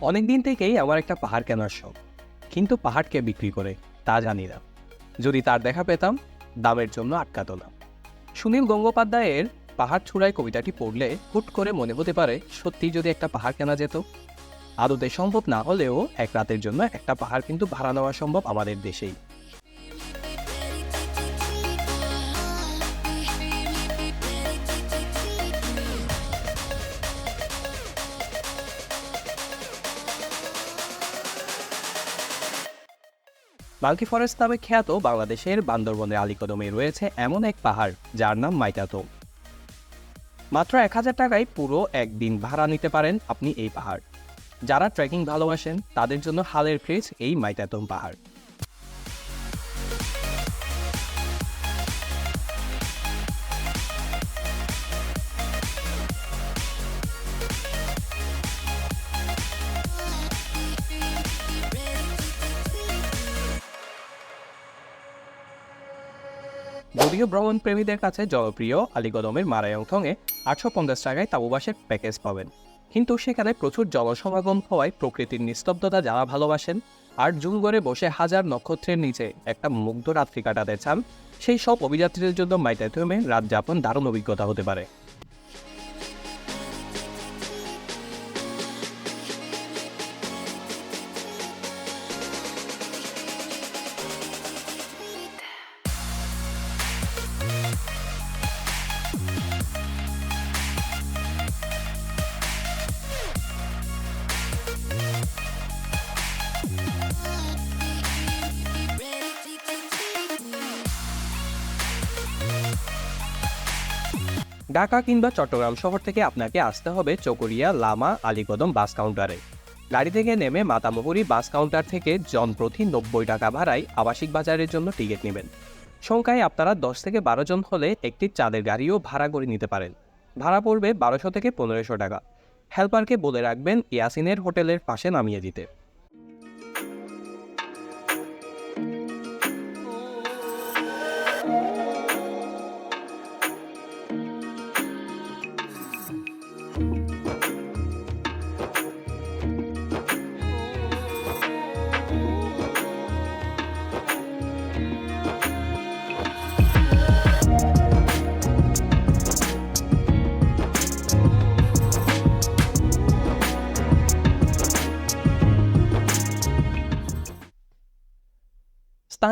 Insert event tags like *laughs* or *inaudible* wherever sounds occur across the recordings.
অনেক দিন থেকেই আমার একটা পাহাড় কেনার শখ। কিন্তু পাহাড়কে বিক্রি করে তা জানি না। যদি তার দেখা পেতাম, দামের জন্য আটকাত না। সুনীল গঙ্গোপাধ্যায়ের পাহাড় ছুড়ায় কবিতাটি পড়লে হুট করে মনে হতে পারে সত্যি যদি একটা পাহাড় কেনা যেত। আদতে সম্ভব না হলেও এক রাতের জন্য একটা পাহাড় কিন্তু ভাড়া নেওয়া সম্ভব আমাদের দেশেই। বাল্কি ফরেস্ট নামে খ্যাত বাংলাদেশের বান্দরবনের আলিকদমে রয়েছে এমন এক পাহাড়, যার নাম মাইতাতো মাত্র এক হাজার টাকায় পুরো একদিন ভাড়া নিতে পারেন আপনি এই পাহাড়। যারা ট্রেকিং ভালোবাসেন, তাদের জন্য হালের ফ্রিজ এই মাইতাতম পাহাড়। যদিও ভ্রমণ প্রেমীদের কাছে জনপ্রিয় আলীগদমের মারায়ংথংয়ে আটশো পঞ্চাশ টাকায় তাবুবাসের প্যাকেজ পাবেন। কিন্তু সেখানে প্রচুর জনসমাগম হওয়ায় প্রকৃতির নিস্তব্ধতা যারা ভালোবাসেন, আর জুম বসে হাজার নক্ষত্রের নিচে একটা মুগ্ধ রাত্রি কাটাতে চান, সেই সব অভিযাত্রীদের জন্য মাইতাথমে রাত যাপন দারুণ অভিজ্ঞতা হতে পারে। ঢাকা কিংবা চট্টগ্রাম শহর থেকে আপনাকে আসতে হবে চকরিয়া, লামা, আলীকদম বাস কাউন্টারে। গাড়ি থেকে নেমে মাতামহুরি বাস কাউন্টার থেকে জনপ্রতি নব্বই টাকা ভাড়ায় আবাসিক বাজারের জন্য টিকিট নেবেন। সংখ্যায় আপনারা দশ থেকে বারো জন হলে একটি চাঁদের গাড়িও ভাড়া করে নিতে পারেন। ভাড়া পড়বে বারোশো থেকে পনেরোশো টাকা। হেল্পারকে বলে রাখবেন ইয়াসিনের হোটেলের পাশে নামিয়ে দিতে।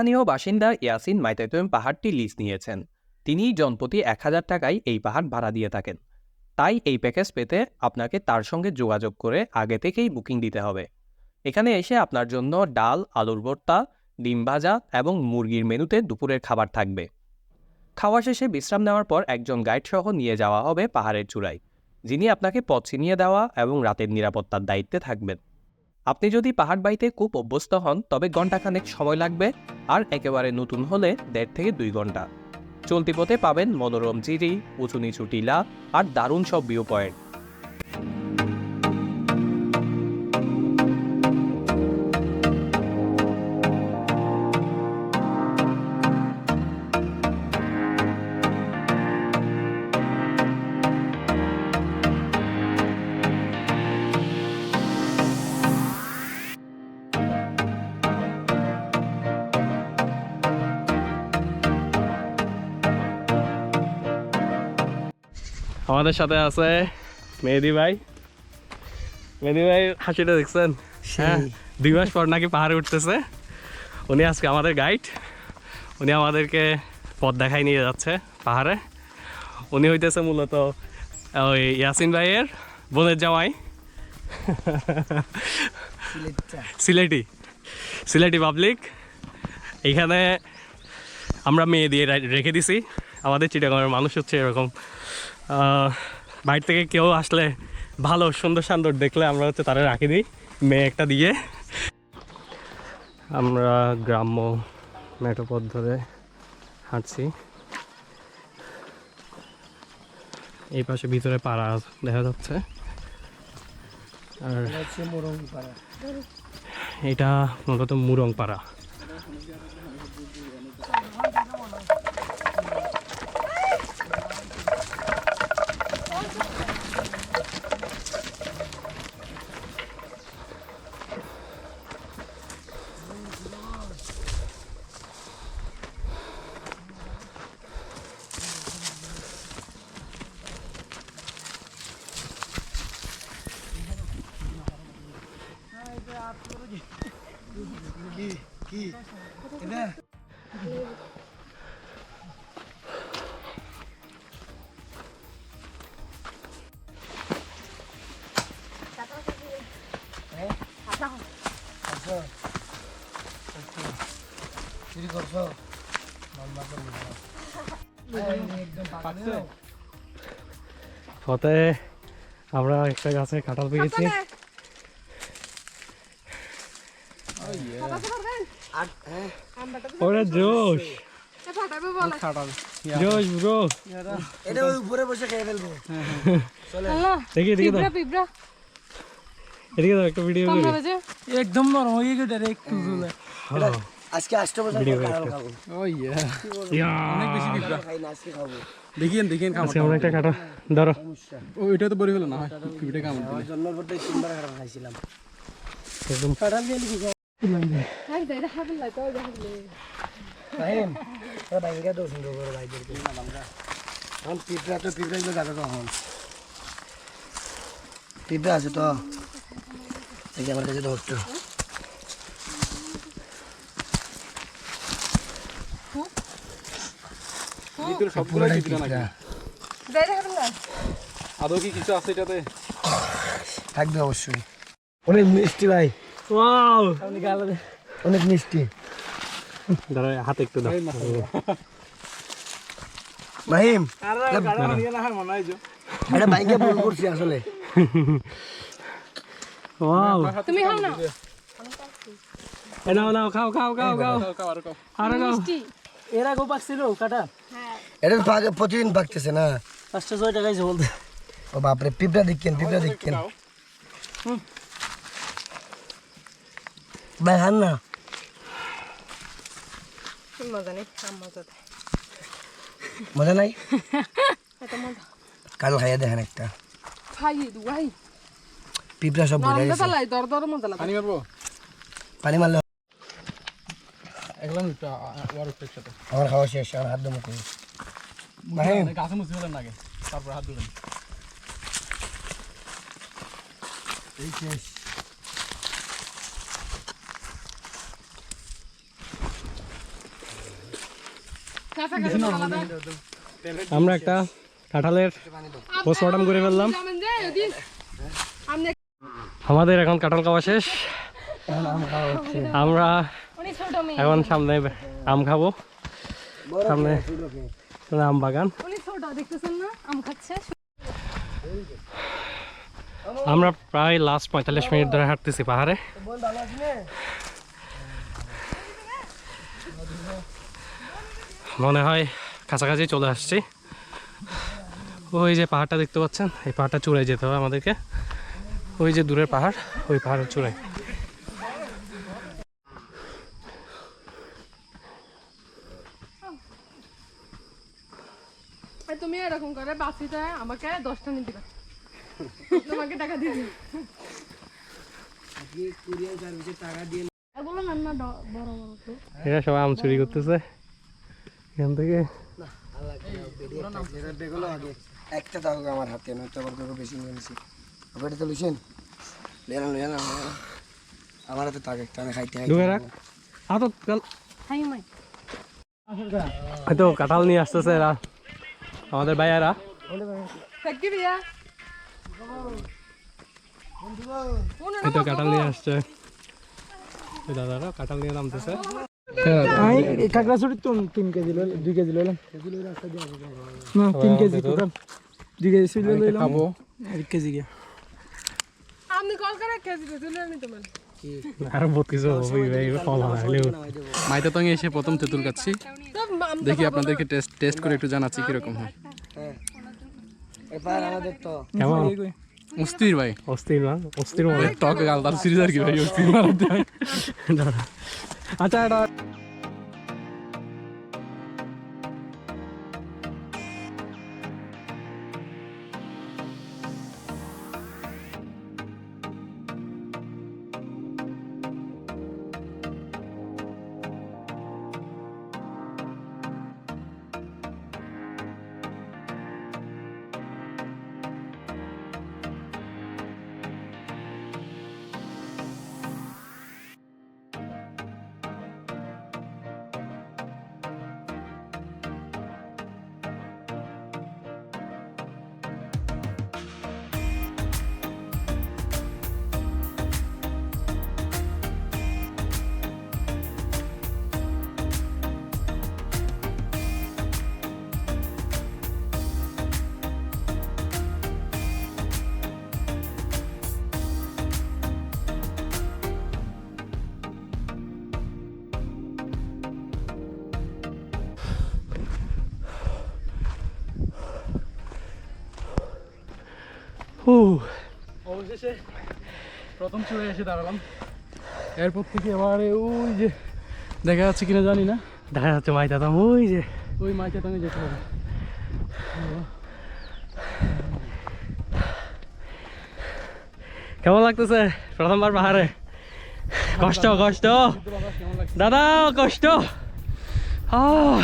স্থানীয় বাসিন্দা ইয়াসিন মাইতাইতম পাহাড়টি লিজ নিয়েছেন। তিনি জনপ্রতি এক হাজার টাকায় এই পাহাড় ভাড়া দিয়ে থাকেন। তাই এই প্যাকেজ পেতে আপনাকে তার সঙ্গে যোগাযোগ করে আগে থেকেই বুকিং দিতে হবে। এখানে এসে আপনার জন্য ডাল, আলুর ভর্তা, ডিম ভাজা এবং মুরগির মেনুতে দুপুরের খাবার থাকবে। খাওয়া শেষে বিশ্রাম নেওয়ার পর একজন গাইড সহ নিয়ে যাওয়া হবে পাহাড়ের চূড়ায়, যিনি আপনাকে পথ চিনিয়ে দেওয়া এবং রাতের নিরাপত্তার দায়িত্বে থাকবেন। আপনি যদি পাহাড় বাইতে খুব অভ্যস্ত হন, তবে ঘন্টাখানেক সময় লাগবে, আর একেবারে নতুন হলে দেড় থেকে দুই ঘণ্টা চলতি পথে পাবেন মনোরম জিরি, উঁচু নিচু টিলা, আর দারুণ সব ভিউ পয়েন্ট। আমাদের সাথে আছে মেহেদি ভাই। মেহেদি ভাই হাসিটা দেখছেন? হ্যাঁ দুই মাস পর নাকি পাহাড়ে উঠতেছে। উনি আজকে আমাদের গাইড উনি আমাদেরকে পথ দেখাই নিয়ে যাচ্ছে পাহাড়ে। উনি হইতেছে মূলত ওই ইয়াসিন ভাইয়ের বোনের জামাই। সিলেটি। সিলেটি পাবলিক এইখানে আমরা মেয়ে দিয়ে রেখে দিছি। আমাদের চিটাগাঁয়ের মানুষ হচ্ছে এরকম। বাইরে থেকে কেউ আসলে ভালো, সুন্দর সুন্দর দেখলে আমরা হচ্ছে তারা রাখি দিই, মেয়ে একটা দিয়ে। আমরা গ্রাম্য মেঠোপথ ধরে হাঁটছি। এই পাশে ভিতরে পাড়া দেখা যাচ্ছে। আর এটা মূলত মুরং পাড়া পথে আমরা একটা গাছে কাঁঠাল পেয়েছি ওরে জোশ। জোশ ব্রো। এটা উপরে বসে খেয়ে ফেলব। দেখি দেখি দাও এদিকে একটা ভিডিও একদম নরম হয়ে গেছে একটু আজকে আষ্ট বছর ভিডিও পর করে কাঁঠাল খাব। খাই না আজকে খাব। দেখিয়েন দেখিয়েন আজকে আমরা একটা কাঁঠাল। ধরো। ও এটা তো বড়ি হলো না। পিপিটা কাম আমার জন্মের পর তিনবার কাঁঠাল খাইছিলাম। একদম। কাঁঠাল দিয়ে লিখি সুন্দর করে এখন পিঁপড়া তো পিঁপড়া গুলো গাছে তখন পিঁপড়া আছে তো। এই যে আমার কাছে তো ভিতরে সবগুলো পিপিটা নাকি? আদৌ কি কিছু আছে এটাতে? থাকবে অবশ্যই। অনেক মিষ্টি ভাই। ওয়াও। অনেক মিষ্টি। ধরো হাতে একটু দাও। মাহিম মনে হয় এটা বাইকে ভুল করছি আসলে। ওয়াও। তুমি খাও না? এ নাও নাও খাও খাও খাও খাও। আর খাও। এরা গো পাকছিল কাটা। এটা তো প্রতিদিন পাকতেছে না। পাঁচটা ছয় টাকাই বলতে। ও বাপরে পিঁপড়া দেখছেন পিঁপড়া দেখছেন ভাই হান না। মজা নেই মজা মজা নাই? *laughs* কাল খাইয়া দেখেন একটা। খাইয়ে দু ভাই পিঁপড়া সব নরম গেছে দর দর মজা লাগে পানি মারবো? পানি মারলে একদম আমার খাওয়া শেষ আমার হাত দমে করি। গাছে মুছি ফেলেন আগে। তারপর হাত এই শেষ আমরা একটা কাঁঠালের পোস্টমর্টম করে ফেললাম। আমাদের এখন কাঁঠাল খাওয়া শেষ। আমরা এখন সামনে আম খাব। সামনে আম বাগান আমরা প্রায় লাস্ট পঁয়তাল্লিশ মিনিট ধরে হাঁটতেছি পাহাড়ে। মনে হয় কাছাকাছি চলে আসছি। ওই যে পাহাড়টা দেখতে পাচ্ছেন? এই পাহাড়টা চূড়ায় যেতে হবে আমাদেরকে। ওই যে দূরের পাহাড় ওই পাহাড়ের চূড়ায়। তুমি এরকম করে বাসিতে আমাকে দশটা নিতে দিবা তোমাকে টাকা দিয়ে দিই এগুলো না না বড় বড় তো। এরা সবাই আম চুরি করতেছে। এখান থেকে। একটা আমার হাতে না তো আবার বেশি নিয়ে নিছি। আপনি তো লুছেন আমার হাতে তাক একটা খাইতে ঢুকে রাখ। হাই মাই। হয়তো কাঁঠাল নিয়ে আসতেছে এরা। আমাদের ভাইয়ারা। দেখি দিয়া কাঁঠাল নিয়ে আসছে। দাদারা কাঁঠাল নিয়ে নামতেছে। এই তো তিন কেজি দুই কেজি লইলাম না তিন কেজি টোটাল। দুই কেজি ছিল লইলাম। এক কেজি গিয়া। আপনি কল করে কেজি তুলে নিতে পারেন আরও বহুত কিছু ভাই ফল মাইতে তো এসে প্রথম তেঁতুল খাচ্ছি। দেখি আপনাদেরকে টেস্ট টেস্ট করে একটু জানাচ্ছি কীরকম হয়। এবার আমাদের তো কেমন? অস্থির ভাই। অস্থির না? অস্থির মনে টক গাল তার সিরিজ আর কি ভাই? অস্থির মারাতে আচ্ছা এটা অবশেষে প্রথম চলে এসে দাঁড়ালাম। এরপর থেকে আবার ওই যে দেখা যাচ্ছে কিনা জানি না। দেখা যাচ্ছে মাইটা তো ওই যে। ওই মাইকে তুমি যেতে হবে। কেমন লাগতেছে? প্রথমবার পাহাড়ে। কষ্ট কষ্ট। দাদা কষ্ট।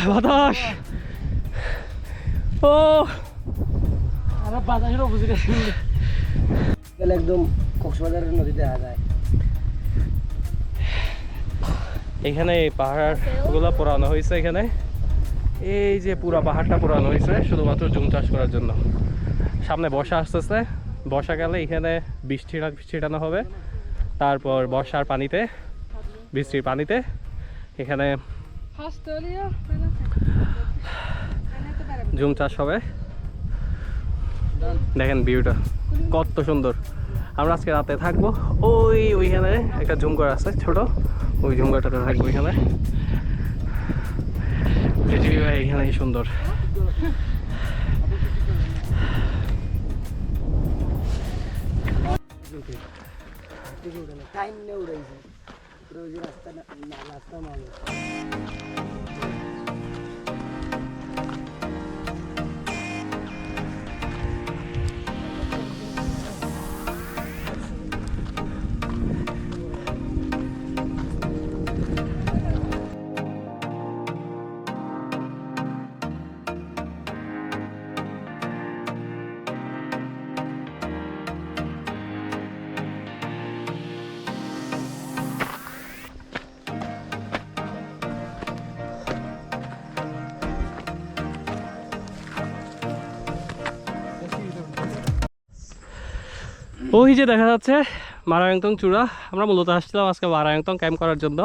বাতাস। ও। আর বাতাসের অপোজিট গেলে একদম কক্সবাজারের নদীতে দেখা যায়। এখানে এই পাহাড়গুলো পোড়ানো হয়েছে এখানে। এই যে পুরো পাহাড়টা পোড়ানো হয়েছে শুধুমাত্র জুম চাষ করার জন্য। সামনে বর্ষা আসতেছে। বর্ষাকালে এখানে বৃষ্টি ছিটানো হবে। তারপর বর্ষার পানিতে বৃষ্টির পানিতে এখানে জুম চাষ হবে। দেখেন ভিউটা, কত সুন্দর। আমরা আজকে রাতে থাকব, ওই ওইখানে একটা জুম ঘর আছে, ছোট। ওই জুম ঘরটাতে থাকব এখানে। পৃথিবী ভাই এখানে সুন্দর। টাইম যে। রাস্তা রাস্তা মানে ওই যে দেখা যাচ্ছে মারায়ংতং চূড়া। আমরা মূলত আসছিলাম আজকে মারায়ংতং ক্যাম্প করার জন্য।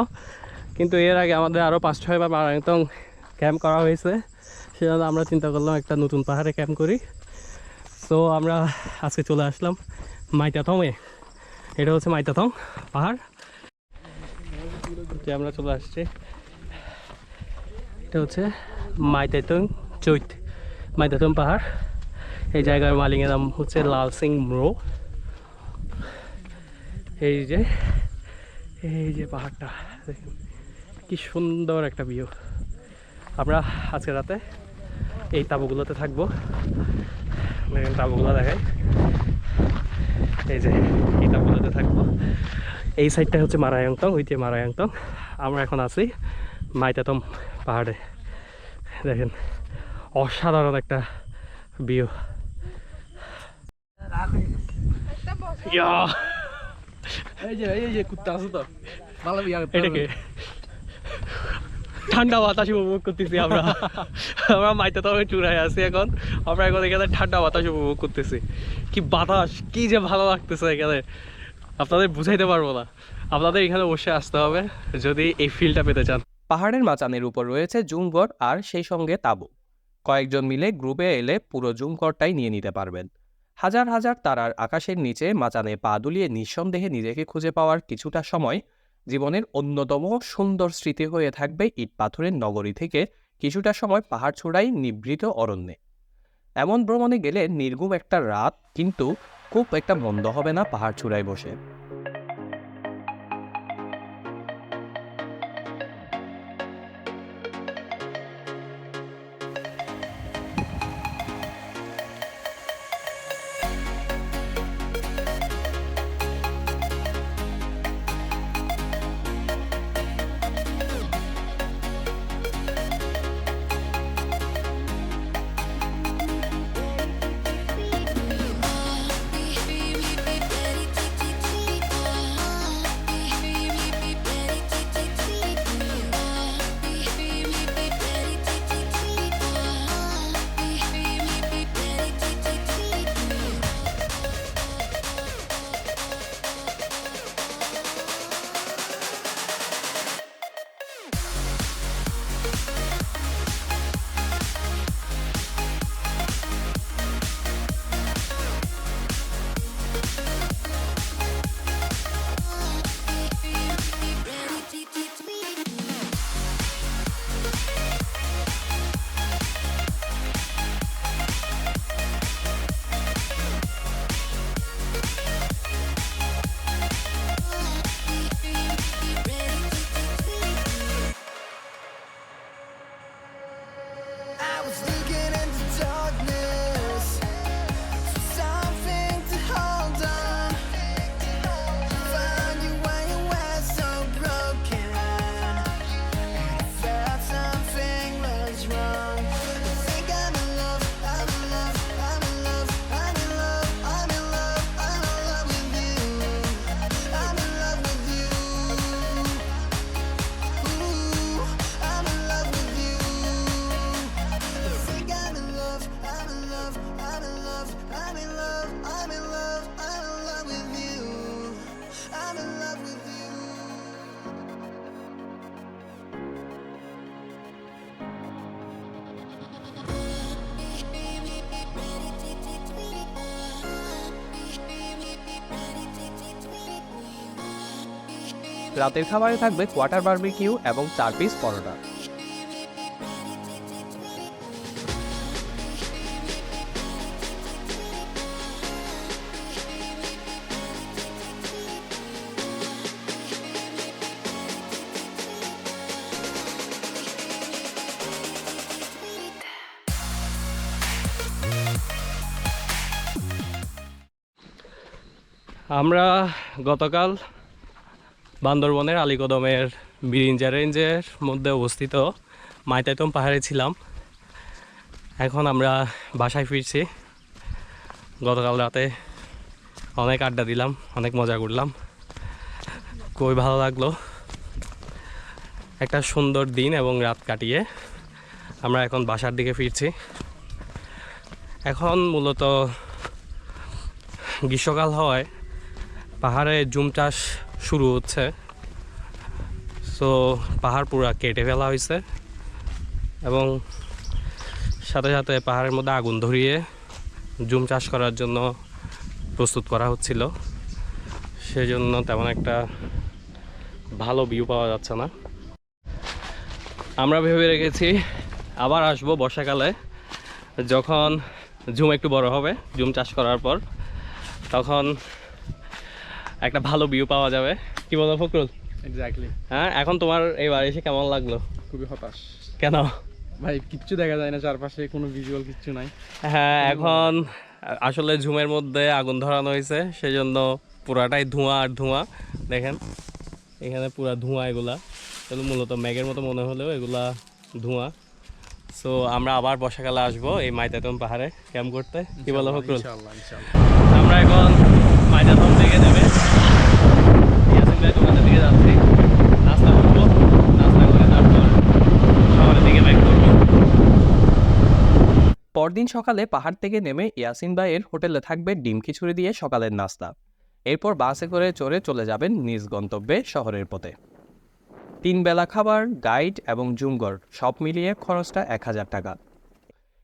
কিন্তু এর আগে আমাদের আরও পাঁচ ছয়বার মারায়ংতং ক্যাম্প করা হয়েছে। সেজন্য আমরা চিন্তা করলাম একটা নতুন পাহাড়ে ক্যাম্প করি। তো আমরা আজকে চলে আসলাম মাইতাথংয়ে। এটা হচ্ছে মাইতাথং পাহাড়। যে আমরা চলে আসছি, এটা হচ্ছে মাইতাথং চৈত, মাইতাথং পাহাড়। এই জায়গার মালিকের নাম হচ্ছে লাল সিং ম্রো এই যে এই যে পাহাড়টা দেখুন কি সুন্দর একটা ভিউ আমরা আজকে রাতে এই তাঁবুগুলোতে থাকব। দেখেন তাঁবুগুলো দেখাই। এই যে এই তাঁবুগুলোতে থাকব। এই সাইডটা হচ্ছে মারায়ংতং ওই যে মারায়ংতং। আমরা এখন আছি মাইতাতম পাহাড়ে। দেখেন অসাধারণ একটা ভিউ ইয়া! এই যে এই যে কুত্তা আছে তো। ভালো বিয়া এটাকে ঠান্ডা বাতাস উপভোগ করতেছি আমরা। আমরা মাইতে তো চূড়ায় আছি এখন। আমরা এখন এখানে ঠান্ডা বাতাস উপভোগ করতেছি। কি বাতাস কি যে ভালো লাগতেছে এখানে। আপনাদের বুঝাইতে পারব না। আপনাদের এখানে বসে আসতে হবে যদি এই ফিলটা পেতে চান। পাহাড়ের মাচানের উপর রয়েছে জুমঘর আর সেই সঙ্গে তাঁবু। কয়েকজন মিলে গ্রুপে এলে পুরো জুমঘরটাই নিয়ে নিতে পারবেন। হাজার হাজার তারার আকাশের নিচে মাচানে পা দুলিয়ে নিঃসন্দেহে নিজেকে খুঁজে পাওয়ার কিছুটা সময় জীবনের অন্যতম সুন্দর স্মৃতি হয়ে থাকবে ইট পাথরের নগরী থেকে কিছুটা সময় পাহাড় ছোড়াই নিভৃত অরণ্যে। এমন ভ্রমণে গেলে নির্গুম একটা রাত, কিন্তু খুব একটা মন্দ হবে না পাহাড় চূড়ায় বসে। রাতের খাবারে থাকবে কোয়ার্টার বারবিকিউ এবং চার পিস পরোটা। আমরা গতকাল বান্দরবনের আলীকদমের বিরিঞ্জা রেঞ্জের মধ্যে অবস্থিত মাইতাইতম পাহাড়ে ছিলাম। এখন আমরা বাসায় ফিরছি। গতকাল রাতে অনেক আড্ডা দিলাম, অনেক মজা করলাম। খুবই ভালো লাগল। একটা সুন্দর দিন এবং রাত কাটিয়ে আমরা এখন বাসার দিকে ফিরছি। এখন মূলত গ্রীষ্মকাল হওয়ায় পাহাড়ে জুম চাষ শুরু হচ্ছে। সো পাহাড় পুরা কেটে ফেলা হয়েছে এবং সাথে সাথে পাহাড়ের মধ্যে আগুন ধরিয়ে জুম চাষ করার জন্য প্রস্তুত করা হচ্ছিল। সেজন্য তেমন একটা ভালো ভিউ পাওয়া যাচ্ছে না। আমরা ভেবে রেখেছি আবার আসব বর্ষাকালে। যখন জুম একটু বড় হবে, জুম চাষ করার পর, তখন একটা ভালো ভিউ পাওয়া যাবে। কি বলো এক্স্যাক্টলি হ্যাঁ এখন তোমার এইবার এসে কেমন লাগল? খুবই হতাশ। কেন? ভাই কিচ্ছু দেখা যায় না চারপাশে কোনো ভিজুয়াল কিচ্ছু নাই। হ্যাঁ এখন আসলে ঝুমের মধ্যে আগুন ধরানো হয়েছে সেই জন্য পুরাটাই ধোঁয়া আর ধোঁয়া। দেখেন এখানে পুরা ধোঁয়া এগুলা। এগুলো মূলত ম্যাগের মতো মনে হলেও এগুলা ধোঁয়া। সো আমরা আবার বর্ষাকালে আসব এই মাইতাতম পাহাড়ে ক্যাম্প করতে। কি বলো ইনশাআল্লাহ আমরা এখন মাইতাতম থেকে যাচ্ছি তারপর শহরের দিকে ব্যাক পরদিন সকালে পাহাড় থেকে নেমে ইয়াসিন ভাইয়ের হোটেলে থাকবে ডিম খিচুড়ি দিয়ে সকালের নাস্তা। এরপর বাসে করে চড়ে চলে যাবেন নিজ গন্তব্যে শহরের পথে। তিন বেলা খাবার গাইড এবং জুমগর সব মিলিয়ে খরচটা এক হাজার টাকা।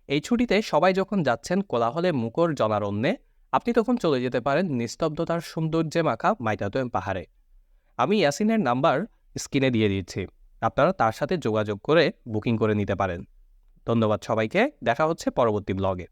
এই ছুটিতে সবাই যখন যাচ্ছেন কোলাহলে মুখর জনারণ্যে, আপনি তখন চলে যেতে পারেন নিস্তব্ধতার সৌন্দর্যে মাখা মাইতাতোয়েম পাহাড়ে। আমি ইয়াসিনের নাম্বার স্ক্রিনে দিয়ে দিচ্ছি। আপনারা তার সাথে যোগাযোগ করে বুকিং করে নিতে পারেন। ধন্যবাদ সবাইকে। দেখা হচ্ছে পরবর্তী ব্লগে।